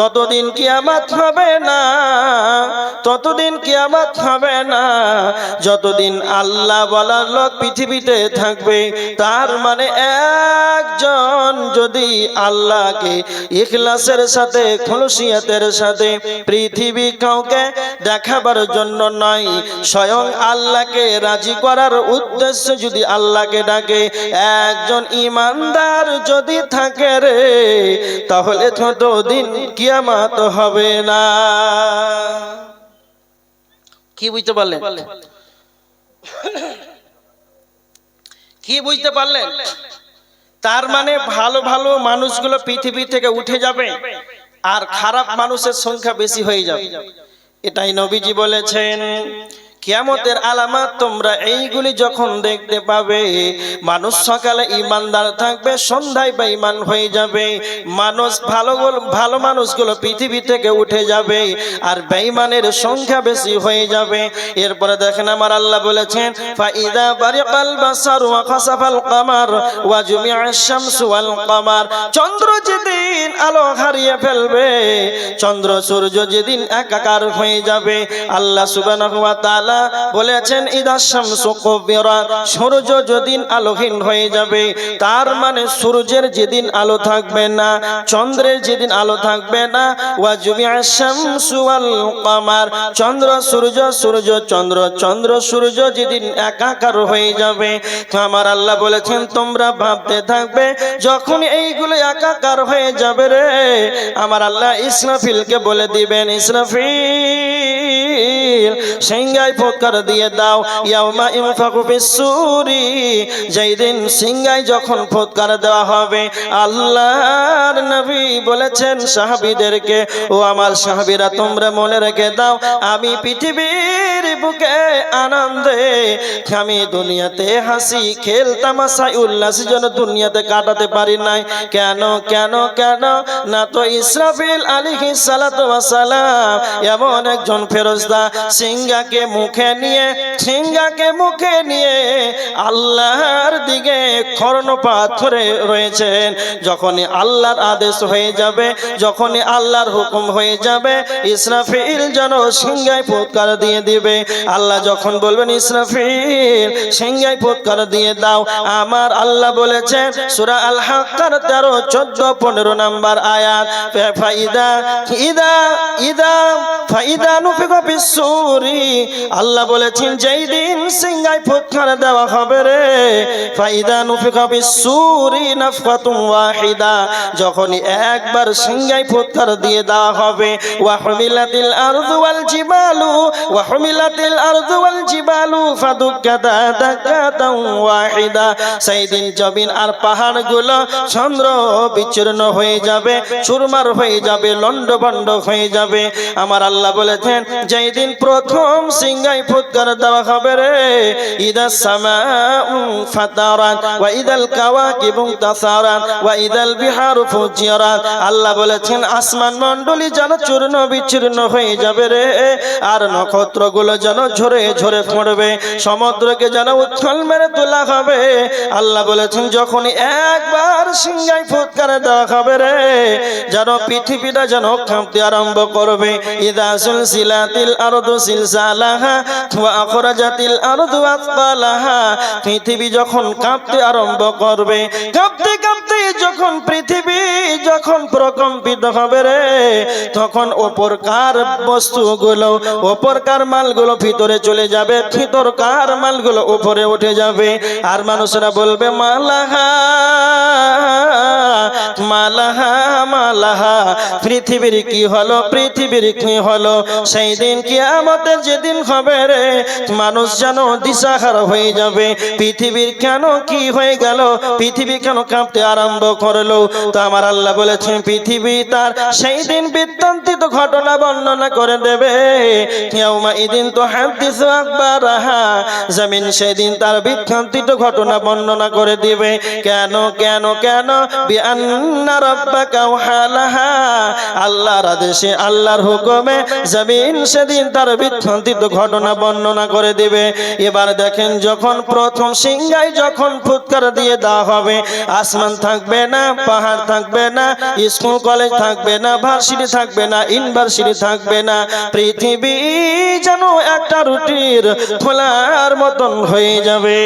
ততদিন কিয়ামত হবে না, ততদিন কিয়ামত হবে না। যতদিন আল্লাহ বলার লোক পৃথিবীতে থাকবে, তার মানে একজন যদি আল্লাহকে ইখলাসের সাথে, খুলসিয়াতের সাথে পৃথিবী কাউকে দেখাবার জন্য নয়, স্বয়ং আল্লাহকে রাজি করার উদ্দেশ্যে যদি আল্লাহকে ডাকে, একজন ইমানদার যদি থাকে রে, তাহলে ততদিন কিয়ামত হবে না। কি বুঝতে পারলেন? কি বুঝতে পারলেন? তার মানে ভালো ভালো মানুষগুলো পৃথিবী থেকে উঠে যাবে আর খারাপ মানুষের সংখ্যা বেশি হয়ে যাবে। এটাই নবীজি বলেছেন কিয়ামতের আলামত তোমরা এইগুলি যখন দেখতে পাবে, মানুষ সকালে ইমানদার থাকবে, সন্ধ্যায় বেঈমান হয়ে যাবে। মানুষ ভালো ভালো মানুষগুলো পৃথিবী থেকে উঠে যাবে আর বেঈমানের সংখ্যা বেশি হয়ে যাবে। এরপরে দেখেন আমার আল্লাহ বলেছেন, ফাইদা বারিকাল বাসার ওয়া খাসাফাল কামার ওয়া জুমিআশ শামসু ওয়াল কামার। চন্দ্র যেদিন আলো হারিয়ে ফেলবে, চন্দ্র সূর্য যেদিন একাকার হয়ে যাবে, আল্লাহ সুবহানাহু ওয়া তাআলা বলেছেন, ইদা শামসু কুবিরাত সূর্য যেদিন আলোহীন হয়ে যাবে, তার মানে সূর্যের যেদিন আলো থাকবে না, চন্দ্রের যেদিন আলো থাকবে না। কামার, চন্দ্র সূর্য সূর্য চন্দ্র চন্দ্র সূর্য যেদিন একাকার হয়ে যাবে। তো আমার আল্লাহ বলেছেন, তোমরা ভাবতে থাকবে যখন এইগুলো একাকার হয়ে যাবে রে আমার আল্লাহ ইসরাফিলকে বলে দিবেন, ইসরাফিল সিংহাই ফটকার দিয়ে দাও। ইয়াউমা ইনফাকু বিসুরি যেই দিন সিংহাই যখন ফটকার দেওয়া হবে, আল্লাহর নবী বলেছেন সাহাবীদেরকে, ও আমার সাহাবীরা, তোমরা মনে রেখে দাও, আমি পৃথিবীর বুকে আনন্দে আমি দুনিয়াতে হাসি, খেল তামাশাই উল্লাস যেন দুনিয়াতে কাটাতে পারি নাই। কেন কেন কেন? না তো ইসরাফিল আলিহি সালাম এমন একজন ফেরস্তা সিংহাকে মুখে নিয়ে, সিংহাকে মুখে নিয়ে আল্লাহর দিকে কর্ণপাত করে রয়েছেন। যখনই আল্লাহর আদেশ হয়ে যাবে, যখনই আল্লাহর হুকুম হয়ে যাবে, ইসরাফিল যেন সিংহায় ফুৎকার দিয়ে দিবে। আল্লাহ যখন বলবেন, ইসরাফিল, সিংহায় ফুৎকার দিয়ে দাও। আমার আল্লাহ বলেছেন, সূরা আল হাক্কার 13 14 15 নাম্বার আয়াত ফাইদা ইদা ইদা, ফাইদা নুফিকা বিসুরি আল্লাহ বলেছেন যেই দিন সিংহায় ফুৎকার দেওয়া হবে রে, ফাইদা নুফিকা বিসুরি নাফকাতুন ওয়াহিদা। যখনই একবার সিংহায় ফুৎকার দিয়ে দেওয়া হবে ওয়া হুমিলাতিল আরদু ওয়াল জিবালু ওয়া হুমিলাতিল আরদু ওয়াল জিবালু দাক্কাতান ওয়াহিদা। সেই দিন জমিন আর পাহাড়গুলো চন্দ্র বিচ্ছিন্ন হয়ে যাবে, চুরমার হয়ে যাবে লন্ডভন্ড হয়ে যাবে। আমার আল্লাহ বলেছেন যেই দিন প্রথম সিংহাই ফুৎকার দেওয়া হবে রে। ইদা সামা ফাতারান ওয়া ইদাল কাওয়াকিবু তাসারান ওয়া ইদাল বিহারু ফুজিরাত আল্লাহ বলেছেন, আসমান মণ্ডলী যেন চূর্ণ বিচ্ছিন্ন হয়ে যাবে রে, আর নক্ষত্রগুলো যেন ঝরে ঝরে পড়বে, সমুদ্রকে যেন উৎখল মেরে তোলা হবে। আল্লাহ বলেছেন, যখনই একবার সিংহাই ফুৎকার দেওয়া হবে রে, যেন পৃথিবীটা যেন কাঁপতে আরম্ভ করবে। ইদা সুলসিলাতিল আরদু পৃথিবী যখন কাঁপতে আরম্ভ করবে, কাঁপতে কাঁপতে যখন পৃথিবী যখন প্রকম্পিত হবে রে, তখন বস্তুগুলো মালগুলো ভিতরে চলে যাবে, ভিতরকার মালগুলো উপরে উঠে যাবে। আর মানুষরা বলবে, মালাহা মালাহা মালাহা। পৃথিবীর কি হলো? পৃথিবীর কি হলো? সেই দিন কি আমাদের যেদিন হবে রে, মানুষ যেন দিশাহার হয়ে যাবে। পৃথিবীর কেন কি হয়ে গেল? পৃথিবী কেন কাঁপতে আরম্ভ করল? তো আমার আল্লাহ বলেছেন, পৃথিবী তার সেই দিন বৃত্তান্তিত ঘটনা বর্ণনা করে দেবে। ইয়াউমা ইদিন তো হাদিস আকবার জমিন সেদিন তার বৃত্তান্তিত ঘটনা বর্ণনা করে দিবে। কেন কেন কেন? আল্লাহর আদেশে, আল্লাহর হুকুমে জমিন সেদিন তার তার ঘটনা বর্ণনা করে দিবে। এবার দেখেন যখন প্রথম সিংহায় যখন ফুৎকার দিয়ে দেওয়া হবে, আসমান থাকবে না, পাহাড় থাকবে না, স্কুল কলেজ থাকবে না, ভার্সিটি থাকবে না, ইউনিভার্সিটি থাকবে না, পৃথিবী যেন একটা রুটির খোলার মতন হয়ে যাবে।